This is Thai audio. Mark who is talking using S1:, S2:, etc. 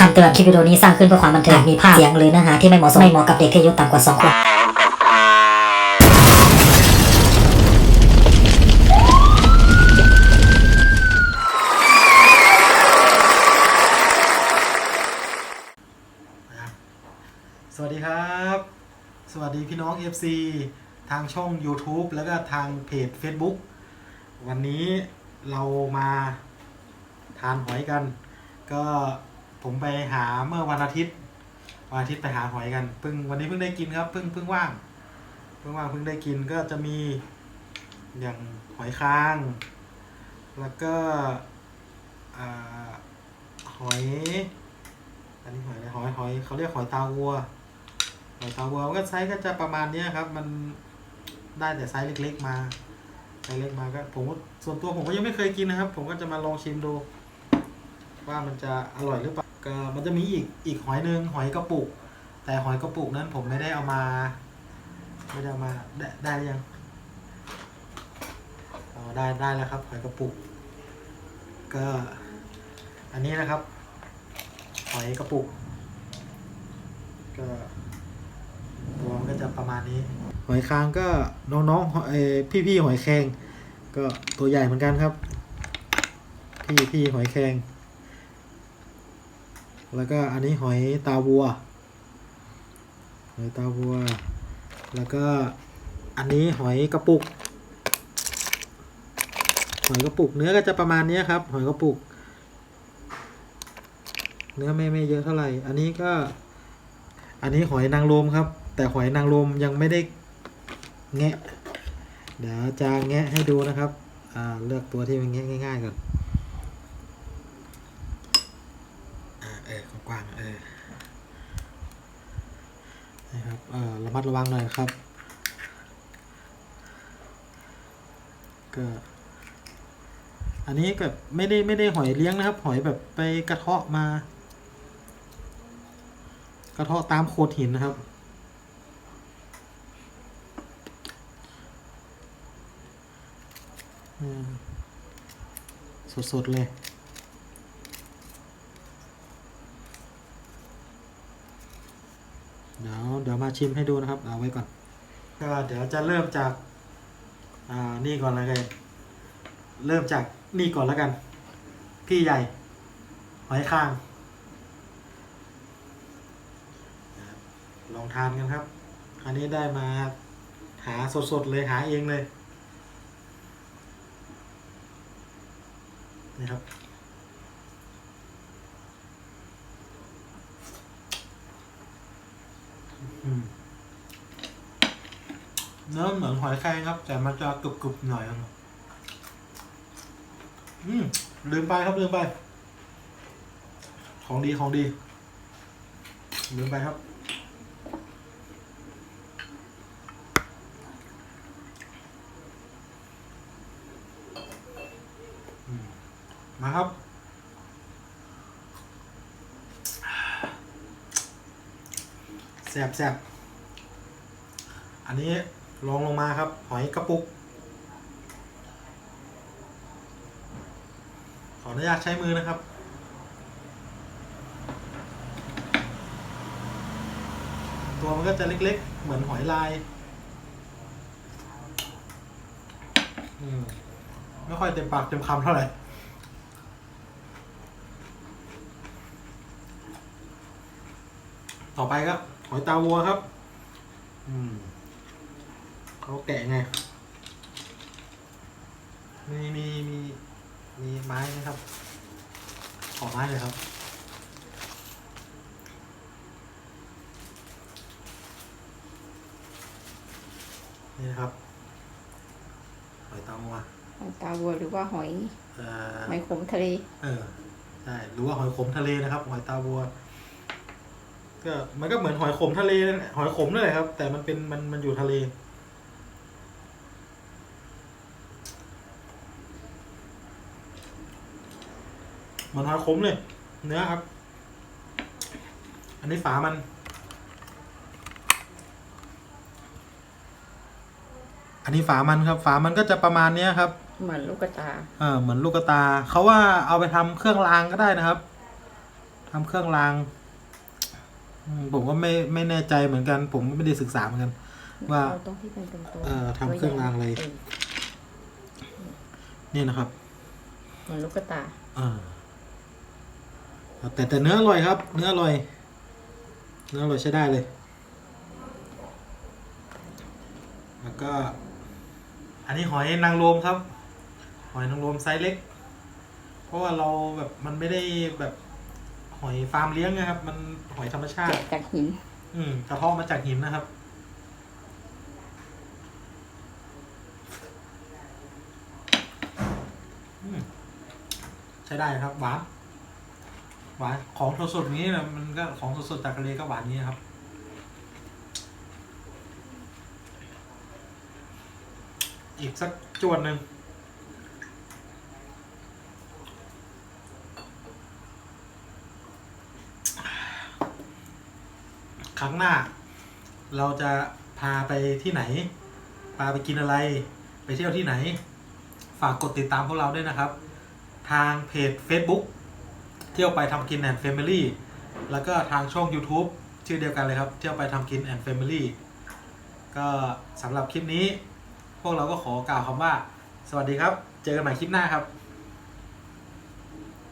S1: คำเตือนคลิปวิดีโอนี้สร้างขึ้นเพื่อความบันเทิงมีภาพเสียงหรือเนื้อหาที่ไม่เหมาะสมไม่เหมาะกับเด็กที่อายุต่ำกว่า2ขวบ
S2: สวัสดีครับ สวัสดีพี่น้อง FC ทางช่อง YouTube แล้วก็ทางเพจ Facebook วันนี้เรามาทานหอยกัน ก็ ผมไปหาเมื่อวันอาทิตย์วันอาทิตย์ไปหาหอยกันเพิ่งวันนี้เพิ่งได้กินครับเพิ่งเพิ่งว่างเพิ่งว่างเพิ่งได้กินก็จะมีอย่างหอยคาง แล้วก็หอย อันนี้หอยอะไรหอยหอยเขาเรียกหอยตาวัวหอยตาวัวก็ไซส์ก็จะประมาณนี้ครับ มันได้แต่ไซส์เล็ก ๆ มาไซส์เล็กมาก็ผมส่วนตัวผมก็ยังไม่เคยกินนะครับ ผมก็จะมาลองชิมดู ว่ามันจะอร่อยหรือเปล่า ก็มันจะมีอีกอีกหอยหนึ่งหอยกระปุก แต่หอยกระปุกนั้นผมไม่ได้เอามาไม่ได้เอามาได้ได้หรือยังอ๋อได้ได้แล้วครับหอยกระปุก ก็อันนี้นะครับ หอยกระปุก ก็ตัวมันก็จะประมาณนี้ หอยคางก็น้องๆเออพี่ๆหอยแครงก็ตัวใหญ่เหมือนกันครับ พี่พี่หอยแครง แล้วก็อันนี้หอยตาวัว หอยตาวัว แล้วก็อันนี้หอยกระปุก หอยกระปุกเนื้อก็จะประมาณนี้ครับ หอยกระปุก เนื้อไม่ไม่เยอะเท่าไหร่ อันนี้ก็ อันนี้หอยนางรมครับ แต่หอยนางรมยังไม่ได้แงะ เดี๋ยวจะแงะให้ดูนะครับ อ่าเลือกตัวที่มันแงะง่ายๆก่อน อ่า เออก ว้างเออนะครับเออระมัดระวังหน่อยครับ ก็อันนี้ก็ไม่ได้ไม่ได้หอยเลี้ยงนะครับ หอยแบบไปกระเทาะมา กระเทาะตามโขดหินนะครับสดๆเลย เดี๋ยวมาชิมให้ดูนะครับเอาไว้ก่อนก็เดี๋ยวจะเริ่มจากอ่านี่ก่อนเลยเริ่มจากนี่ก่อนแล้วกัน พี่ใหญ่หอยคางลองทานกันครับ อันนี้ได้มาหาสดๆเลยหาเองเลยนี่ครับ อืม เนื้อเหมือนหอยแครงครับ แต่มันจะกรุบๆหน่อยอืมลืมไปครับลืมไป ของดีของดีลืมไปครับมาครับ แสบแสบอันนี้ลองลงมาครับ หอยกระปุก ขออนุญาตใช้มือนะครับ ตัวมันก็จะเล็กๆ เหมือนหอยลายมไม่ค่อยเต็มปากเต็มคำเท่าไหร่ต่อไปครับ หอยตาวัวครับ อืมเขาแกะไง มีมีมีมีไม้ไหมครับ ขอไม้เลยครับ นี่นะครับ หอยตาวัว
S3: หอยตาวัวหรือว่าหอย
S2: เอ่อ
S3: หอยขมทะเล
S2: เออ ใช่ หรือว่าหอยขมทะเลนะครับ หอยตาบัว ก็มันก็เหมือนหอยขมทะเลนั่นแหละหอยขมนั่นแหละครับ แต่มันเป็นมันมันอยู่ทะเล เหมันหอยขมเลย เนื้อครับ อันนี้ฝามัน อันนี้ฝามันครับ ฝามันก็จะประมาณเนี้ยครับ
S3: เหมือนลูกกระตา
S2: เออเหมือนลูกกระตา เขาว่าเอาไปทำเครื่องรางก็ได้นะครับททำเครื่องรางอืม ผมก็ไม่ไม่แน่ใจเหมือนกัน ผมก็ไม่ได้ศึกษาเหมือนกัน ว่า
S3: เอตรงที่เป็นตัวตัว
S2: เอ่อทำเครื่องรางอะไร
S3: เนี่
S2: นะครับ
S3: เหมือนลูกกระตา
S2: อ่าแต่แต่เนื้ออร่อยครับ เนื้ออร่อย เนื้ออร่อยใช้ได้เลย แล้วก็ อันนี้หอยนางรมครับ หอยนางรมไซส์เล็ก เพราะว่าเราแบบมันไม่ได้แบบ หอยฟาร์มเลี้ยงนะครับ มันหอยธรรมชา
S3: แกะ
S2: ติ
S3: จากหิน
S2: อืมกระเทาะมาจากหินนะครับ อืมใช้ได้ครับ หวาน หวาน ของสดๆอย่างนี้นะมันก็ของสดๆจากทะเลก็หวานอย่างนี้ครับ อีกสักจวนหนึ่ง ครั้งหน้า เราจะพาไปที่ไหน พาไปกินอะไร ไปเที่ยวที่ไหน ฝากกดติดตามพวกเราด้วยนะครับ ทางเพจ Facebook เที่ยวไปทำกินแอนด์แฟมิลี่แล้วก็ทางช่อง YouTube ชื่อเดียวกันเลยครับ เที่ยวไปทำกินแอนด์แฟมิลี่ก็สำหรับคลิปนี้ พวกเราก็ขอกล่าวคำว่า สวัสดีครับ เจอกันใหม่คลิปหน้าครับ